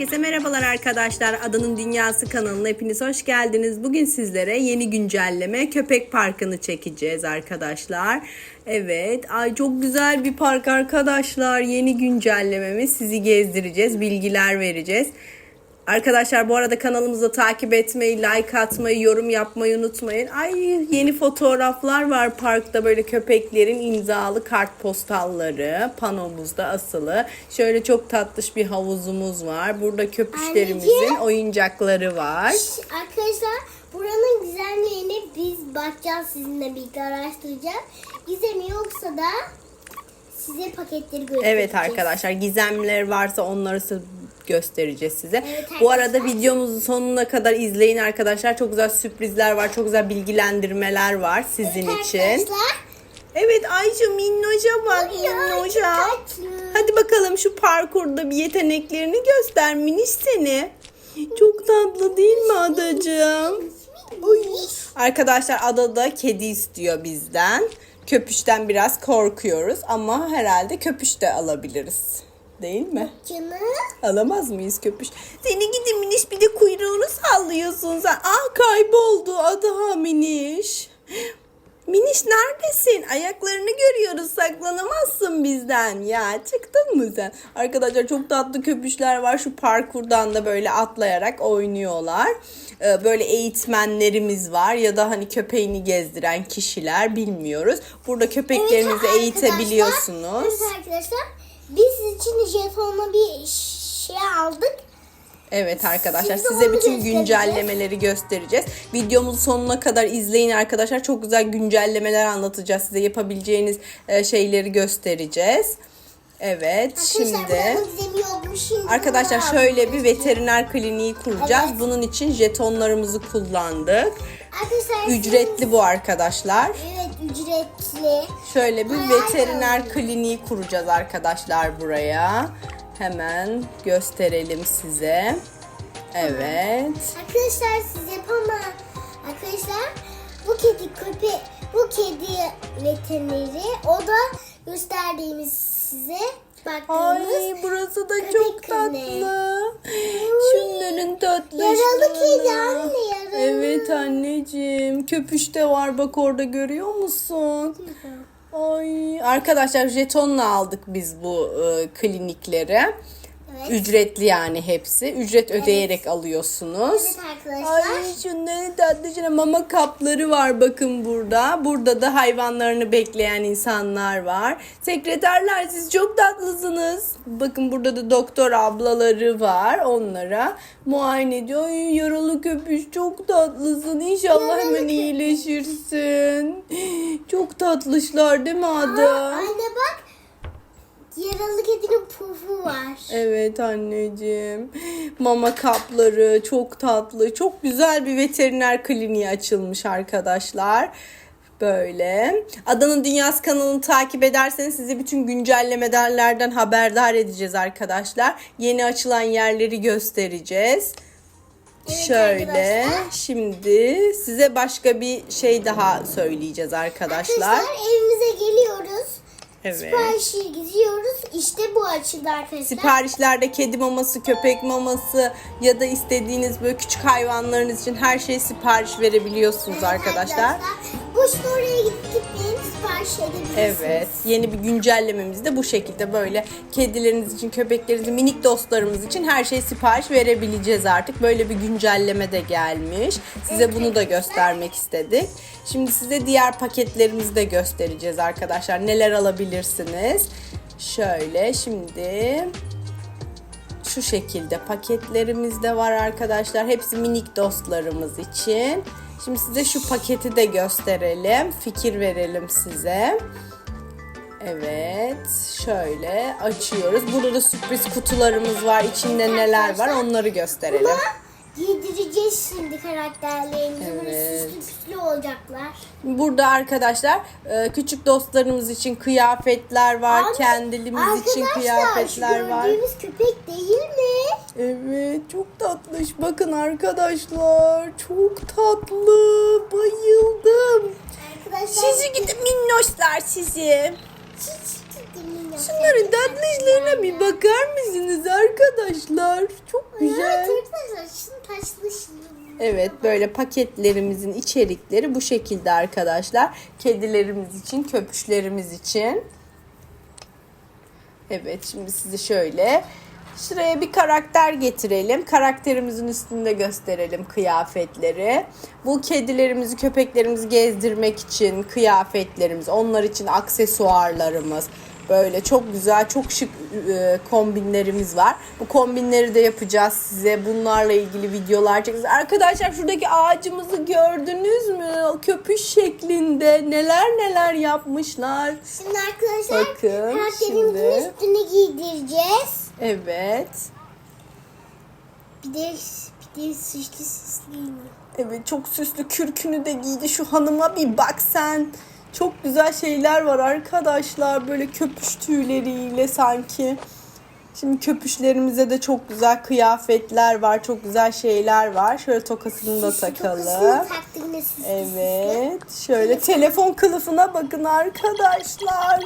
Herkese merhabalar arkadaşlar. Adanın Dünyası kanalına hepiniz hoş geldiniz. Bugün sizlere yeni güncelleme Köpek Parkı'nı çekeceğiz arkadaşlar. Evet, ay çok güzel bir park arkadaşlar. Yeni güncellememiz sizi gezdireceğiz, bilgiler vereceğiz. Arkadaşlar bu arada kanalımızı takip etmeyi, like atmayı, yorum yapmayı unutmayın. Ay yeni fotoğraflar var parkta böyle köpeklerin imzalı kartpostalları panomuzda asılı. Şöyle çok tatlış bir havuzumuz var. Burada köpüşlerimizin Anneciğim. oyuncakları var. Arkadaşlar buranın gizemlerini biz bakacağız sizinle birlikte araştıracağız. Gizemi yoksa da size paketleri göstereceğiz. Evet arkadaşlar gizemler varsa onları göstereceğiz size. Evet Bu arada videomuzu sonuna kadar izleyin arkadaşlar. Çok güzel sürprizler var. Çok güzel bilgilendirmeler var sizin Evet için. Arkadaşlar. Evet Ayşe minnoşa bak minnoşa. Hadi bakalım şu parkurda bir yeteneklerini göster miniş seni. Çok tatlı değil mi adacığım? Uy. Arkadaşlar adada kedi istiyor bizden. Köpüşten biraz korkuyoruz ama herhalde köpüş de alabiliriz. Değil mi? Canım. Alamaz mıyız köpüş? Seni gidi miniş bir de kuyruğunu sallıyorsun sen. Ah kayboldu ada miniş. Miniş neredesin? Ayaklarını görüyoruz. Saklanamazsın bizden. Ya çıktın mı sen? Arkadaşlar çok tatlı köpüşler var. Şu parkurdan da böyle atlayarak oynuyorlar. Ee, Böyle eğitmenlerimiz var ya da hani köpeğini gezdiren kişiler bilmiyoruz. Burada köpeklerinizi Evet eğitebiliyorsunuz. Evet arkadaşlar. Biz için jetonla bir şey aldık. Evet arkadaşlar Şimdi size bütün güncellemeleri göstereceğiz. Videomuzu sonuna kadar izleyin arkadaşlar. Çok güzel güncellemeler anlatacağız size. Yapabileceğiniz e, şeyleri göstereceğiz. Evet Arkadaşlar şimdi. Şimdi arkadaşlar şöyle bir veteriner kliniği kuracağız. Evet. Bunun için jetonlarımızı kullandık. Arkadaşlar Ücretli bu arkadaşlar. Evet ücretli. Şöyle bir Ay, veteriner kliniği kuracağız arkadaşlar buraya. Hemen gösterelim size. Evet. Arkadaşlar siz yapama. Arkadaşlar bu kedi köpe bu kedi veterineri o da gösterdiğimiz size baktığımız Ay burası da çok tatlı. Şunların tatlışları. Yaralı kedi anne, yaralı. Evet anneciğim. Köpüş de var bak orada görüyor musun? Ay arkadaşlar jetonla aldık biz bu e, klinikleri. Evet. Ücretli yani hepsi. Ücret ödeyerek alıyorsunuz. Evet arkadaşlar. Ay şunların tatlıcına mama kapları var bakın burada. Burada da hayvanlarını bekleyen insanlar var. Sekreterler siz çok tatlısınız. Bakın burada da doktor ablaları var onlara. Muayene ediyor. Ay yaralı köpüş çok tatlısın. İnşallah Yaralı hemen köpüş. iyileşirsin. Çok tatlışlar değil mi Ada? Anne bak yaralı kedinin pufu var. Evet anneciğim. Mama kapları çok tatlı. Çok güzel bir veteriner kliniği açılmış arkadaşlar. Böyle. Adanın Dünyası kanalını takip ederseniz sizi bütün güncellemelerden haberdar edeceğiz arkadaşlar. Yeni açılan yerleri göstereceğiz. Evet Şöyle arkadaşlar. şimdi size başka bir şey daha söyleyeceğiz arkadaşlar. Arkadaşlar evimize geliyoruz. Evet. Siparişi gidiyoruz. İşte bu açıldı arkadaşlar. Siparişlerde kedi maması, köpek maması ya da istediğiniz böyle küçük hayvanlarınız için her şey sipariş verebiliyorsunuz Evet arkadaşlar. Oraya gidip gitmeyin sipariş edebilirsiniz. Evet. Yeni bir güncellememiz de bu şekilde böyle kedileriniz için, köpekleriniz minik dostlarımız için her şey sipariş verebileceğiz artık. Böyle bir güncelleme de gelmiş. Size bunu da göstermek istedik. Şimdi size diğer paketlerimizi de göstereceğiz arkadaşlar. Neler alabilirsiniz? Şöyle şimdi şu şekilde paketlerimiz de var arkadaşlar. Hepsi minik dostlarımız için. Şimdi size şu paketi de gösterelim. Fikir verelim size. Evet, şöyle açıyoruz. Burada da sürpriz kutularımız var. İçinde neler var onları gösterelim. Giydireceğiz şimdi karakterlerimizi. Böyle Evet. süslü püslü olacaklar. Burada arkadaşlar e, küçük dostlarımız için kıyafetler var. Abi, Kendimiz için Arkadaşlar kıyafetler var. gördüğümüz köpek değil mi? Evet çok tatlış. Bakın arkadaşlar çok tatlı. Bayıldım. Arkadaşlar Sizi gidip minnoşlar sizi. Şunların tatlışlarına bir bakar mısınız arkadaşlar? Çok güzel. Şunu taşlı. Evet böyle paketlerimizin içerikleri bu şekilde arkadaşlar. Kedilerimiz için, köpüşlerimiz için. Evet şimdi sizi şöyle şuraya bir karakter getirelim. Karakterimizin üstünde gösterelim kıyafetleri. Bu kedilerimizi, köpeklerimizi gezdirmek için kıyafetlerimiz, onlar için aksesuarlarımız. Böyle çok güzel, çok şık e, kombinlerimiz var. Bu kombinleri de yapacağız size. Bunlarla ilgili videolar çekeceğiz. Arkadaşlar şuradaki ağacımızı gördünüz mü? O köpüş şeklinde neler neler yapmışlar. Şimdi arkadaşlar Bakın, şimdi. üstüne giydireceğiz. Evet. Bir de bir de süslü süslü. Evet çok süslü kürkünü de giydi. Şu hanıma bir bak sen. Çok güzel şeyler var arkadaşlar. Böyle köpüş tüyleriyle sanki. Şimdi köpüşlerimize de çok güzel kıyafetler var. Çok güzel şeyler var. Şöyle tokasını da takalım. Evet. Şöyle telefon kılıfına bakın arkadaşlar.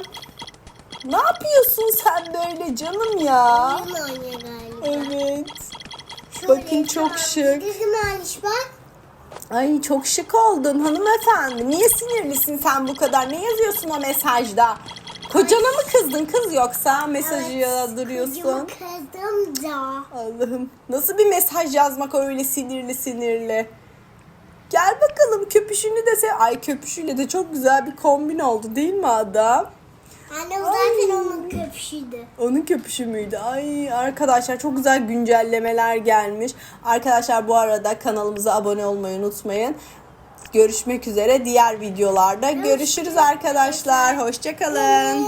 Ne yapıyorsun sen böyle canım ya? Evet. Bakın çok şık. Aliş bak. Ay çok şık oldun hanımefendi. Niye sinirlisin sen bu kadar? Ne yazıyorsun o mesajda? Kocana mı kızdın kız yoksa mesajı yağdırıyorsun? Kızımı kızdım da. Allah'ım nasıl bir mesaj yazmak öyle sinirli sinirli. Gel bakalım köpüşünü de sev. Ay köpüşüyle de çok güzel bir kombin oldu değil mi adam? Anne o zaten onun köpüşüydü. Onun köpüşü müydü? Ay arkadaşlar çok güzel güncellemeler gelmiş. Arkadaşlar bu arada kanalımıza abone olmayı unutmayın. Görüşmek üzere diğer videolarda. Görüşürüz arkadaşlar. Hoşçakalın.